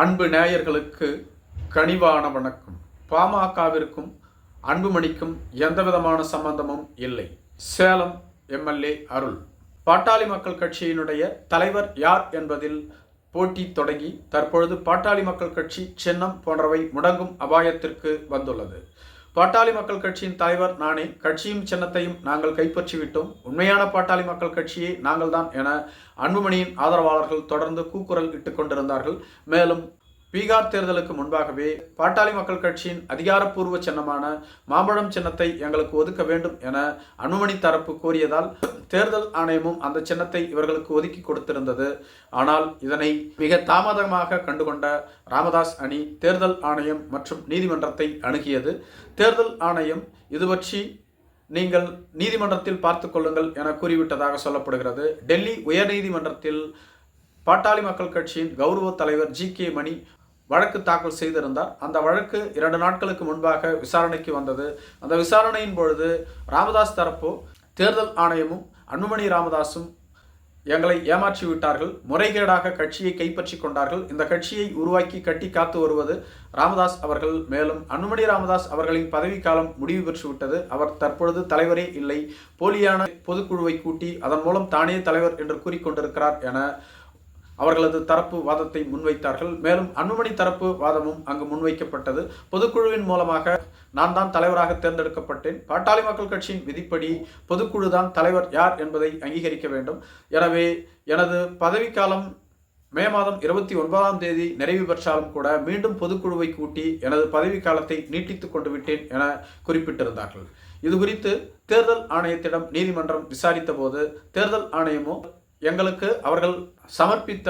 அன்பு நேயர்களுக்கு கனிவான வணக்கம். பாமகவிற்கும் அன்புமணிக்கும் எந்தவிதமான சம்பந்தமும் இல்லை. சேலம் எம்எல்ஏ அருள். பாட்டாளி மக்கள் கட்சியினுடைய தலைவர் யார் என்பதில் போட்டி தொடங்கி தற்பொழுது பாட்டாளி மக்கள் கட்சி சின்னம் போன்றவை முடங்கும் அபாயத்திற்கு வந்துள்ளது. பாட்டாளி மக்கள் கட்சியின் தலைவர் நானே கட்சியும் சின்னத்தையும் நாங்கள் கைப்பற்றிவிட்டோம். உண்மையான பாட்டாளி மக்கள் கட்சியை நாங்கள்தான் என அன்புமணியின் ஆதரவாளர்கள் தொடர்ந்து கூக்குரல் இட்டுக் கொண்டிருந்தார்கள். மேலும் பீகார் தேர்தலுக்கு முன்பாகவே பாட்டாளி மக்கள் கட்சியின் அதிகாரப்பூர்வ சின்னமான மாம்பழம் சின்னத்தை எங்களுக்கு ஒதுக்க வேண்டும் என அனுமணி தரப்பு கோரியதால் தேர்தல் ஆணையமும் அந்த சின்னத்தை இவர்களுக்கு ஒதுக்கி கொடுத்திருந்தது. ஆனால் இதனை மிக தாமதமாக கண்டுகொண்ட ராமதாஸ் அணி தேர்தல் ஆணையம் மற்றும் நீதிமன்றத்தை அணுகியது. தேர்தல் ஆணையம் இது பற்றி நீங்கள் நீதிமன்றத்தில் பார்த்து கொள்ளுங்கள் என கூறிவிட்டதாக சொல்லப்படுகிறது. டெல்லி உயர்நீதிமன்றத்தில் பாட்டாளி மக்கள் கட்சியின் கௌரவ தலைவர் ஜி கே மணி வழக்கு தாக்கல் செய்திருந்தார். அந்த வழக்கு இரண்டு நாட்களுக்கு முன்பாக விசாரணைக்கு வந்தது. அந்த விசாரணையின் பொழுது ராமதாஸ் தரப்போ தேர்தல் ஆணையமும் அன்புமணி ராமதாஸும் எங்களை ஏமாற்றி விட்டார்கள். முறைகேடாக கட்சியை கைப்பற்றி கொண்டார்கள். இந்த கட்சியை உருவாக்கி கட்டி காத்து வருவது ராமதாஸ் அவர்கள். மேலும் அன்புமணி ராமதாஸ் அவர்களின் பதவிக்காலம் முடிவு பெற்றுவிட்டது அவர் தற்பொழுது தலைவரே இல்லை. போலியான பொதுக்குழுவை கூட்டி அதன் மூலம் தானே தலைவர் என்று கூறிக்கொண்டிருக்கிறார் என அவர்களது தரப்பு வாதத்தை முன்வைத்தார்கள். மேலும் அன்புமணி தரப்பு வாதமும் அங்கு முன்வைக்கப்பட்டது. பொதுக்குழுவின் மூலமாக நான் தான் தலைவராக தேர்ந்தெடுக்கப்பட்டேன். பாட்டாளி மக்கள் கட்சியின் விதிப்படி பொதுக்குழு தான் தலைவர் யார் என்பதை அங்கீகரிக்க வேண்டும். எனவே எனது பதவிக்காலம் மே மாதம் இருபத்தி ஒன்பதாம் தேதி நிறைவு பெற்றாலும் கூட மீண்டும் பொதுக்குழுவை கூட்டி எனது பதவி காலத்தை நீட்டித்துக் கொண்டு விட்டேன் என குறிப்பிட்டிருந்தார்கள். இது குறித்து தேர்தல் ஆணையத்திடம் நீதிமன்றம் விசாரித்த போது தேர்தல் ஆணையமோ எங்களுக்கு அவர்கள் சமர்ப்பித்த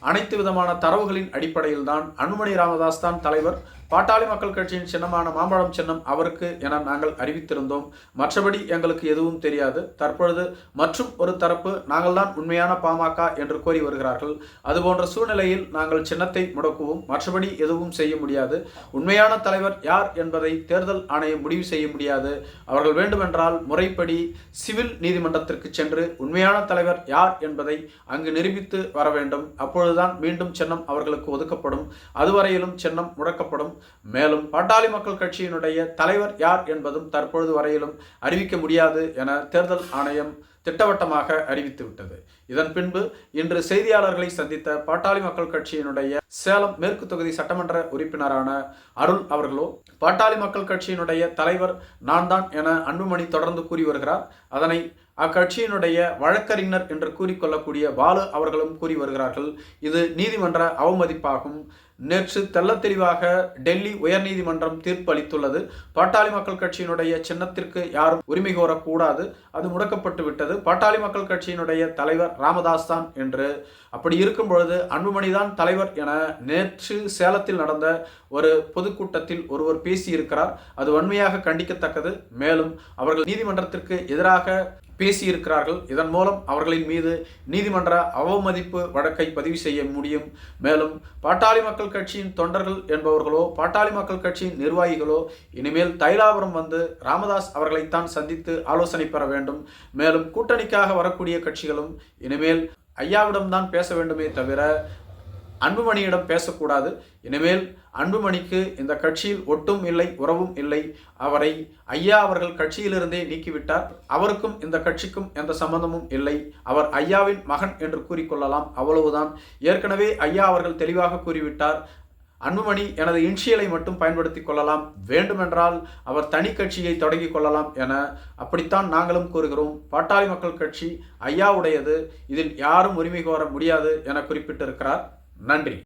அனைத்து விதமான தரவுகளின் அடிப்படையில் தான் அன்புமணி ராமதாஸ் தான் தலைவர். பாட்டாளி மக்கள் கட்சியின் சின்னமான மாம்பழம் சின்னம் அவருக்கு என நாங்கள் அறிவித்திருந்தோம். மற்றபடி எங்களுக்கு எதுவும் தெரியாது. தற்பொழுது மற்றும் ஒரு தரப்பு நாங்கள் தான் உண்மையான பாமக என்று கோரி வருகிறார்கள். அதுபோன்ற சூழ்நிலையில் நாங்கள் சின்னத்தை முடக்குவோம். மற்றபடி எதுவும் செய்ய முடியாது. உண்மையான தலைவர் யார் என்பதை தேர்தல் ஆணையம் முடிவு செய்ய முடியாது. அவர்கள் வேண்டுமென்றால் முறைப்படி சிவில் நீதிமன்றத்திற்கு சென்று உண்மையான தலைவர் யார் என்பதை அங்கு நிரூபித்து வர வேண்டும். அப்பொழுதுதான் மீண்டும் சின்னம் அவர்களுக்கு ஒதுக்கப்படும். அதுவரையிலும் சின்னம் முடக்கப்படும். மேலும் பாட்டாளி மக்கள் கட்சியினுடைய தலைவர் யார் என்பதும் தற்பொழுது வரையிலும் அறிவிக்க முடியாது என தேர்தல் ஆணையம் திட்டவட்டமாக அறிவித்துவிட்டது இதன் பின்பு இன்று செய்தியாளர்களை சந்தித்த பாட்டாளி மக்கள் கட்சியினுடைய சேலம் மேற்கு தொகுதி சட்டமன்ற உறுப்பினரான அருள் அவர்களோ பாட்டாளி மக்கள் கட்சியினுடைய தலைவர் நான் தான் என அன்புமணி தொடர்ந்து கூறி வருகிறார். அதனை அக்கட்சியினுடைய வழக்கறிஞர் என்று கூறிக்கொள்ளக்கூடிய பாலு அவர்களும் கூறி வருகிறார்கள். இது நீதிமன்ற அவமதிப்பாகும். நேற்று தெல்ல தெளிவாக டெல்லி உயர்நீதிமன்றம் தீர்ப்பு அளித்துள்ளது பாட்டாளி மக்கள் கட்சியினுடைய சின்னத்திற்கு யாரும் உரிமை கோரக்கூடாது. அது முடக்கப்பட்டு விட்டது பாட்டாளி மக்கள் கட்சியினுடைய தலைவர் ராமதாஸ் தான் என்று. அப்படி இருக்கும் பொழுது அன்புமணி தான் தலைவர் என நேற்று சேலத்தில் நடந்த ஒரு பொதுக்கூட்டத்தில் ஒருவர் பேசியிருக்கிறார். அது வன்மையாக கண்டிக்கத்தக்கது. மேலும் அவர்கள் நீதிமன்றத்திற்கு எதிராக பேசியிருக்கிறார்கள். இதன் மூலம் அவர்களின் மீது நீதிமன்ற அவமதிப்பு வழக்கை பதிவு செய்ய முடியும். மேலும் பாட்டாளி மக்கள் கட்சியின் தொண்டர்கள் என்பவர்களோ பாட்டாளி மக்கள் கட்சியின் நிர்வாகிகளோ இனிமேல் தைலாபுரம் வந்து ராமதாஸ் அவர்களைத்தான் சந்தித்து ஆலோசனை பெற வேண்டும். மேலும் கூட்டணிக்காக வரக்கூடிய கட்சிகளும் இனிமேல் ஐயாவிடம்தான் பேச வேண்டுமே தவிர அன்புமணியிடம் பேசக்கூடாது. இனிமேல் அன்புமணிக்கு இந்த கட்சியில் ஒட்டும் இல்லை உறவும் இல்லை. அவரை ஐயா அவர்கள் கட்சியிலிருந்தே நீக்கிவிட்டார். அவருக்கும் இந்த கட்சிக்கும் எந்த சம்பந்தமும் இல்லை. அவர் ஐயாவின் மகன் என்று கூறிக்கொள்ளலாம். அவ்வளவுதான். ஏற்கனவே ஐயா அவர்கள் தெளிவாக கூறிவிட்டார். அன்புமணி எனது இன்ஷியலை மட்டும் பயன்படுத்தி கொள்ளலாம். வேண்டுமென்றால் அவர் தனி கட்சியை தொடங்கி கொள்ளலாம் என அப்படித்தான் நாங்களும் கூறுகிறோம். பாட்டாளி மக்கள் கட்சி ஐயாவுடையது. இதில் யாரும் உரிமை கோர முடியாது என குறிப்பிட்டிருக்கிறார். நன்றி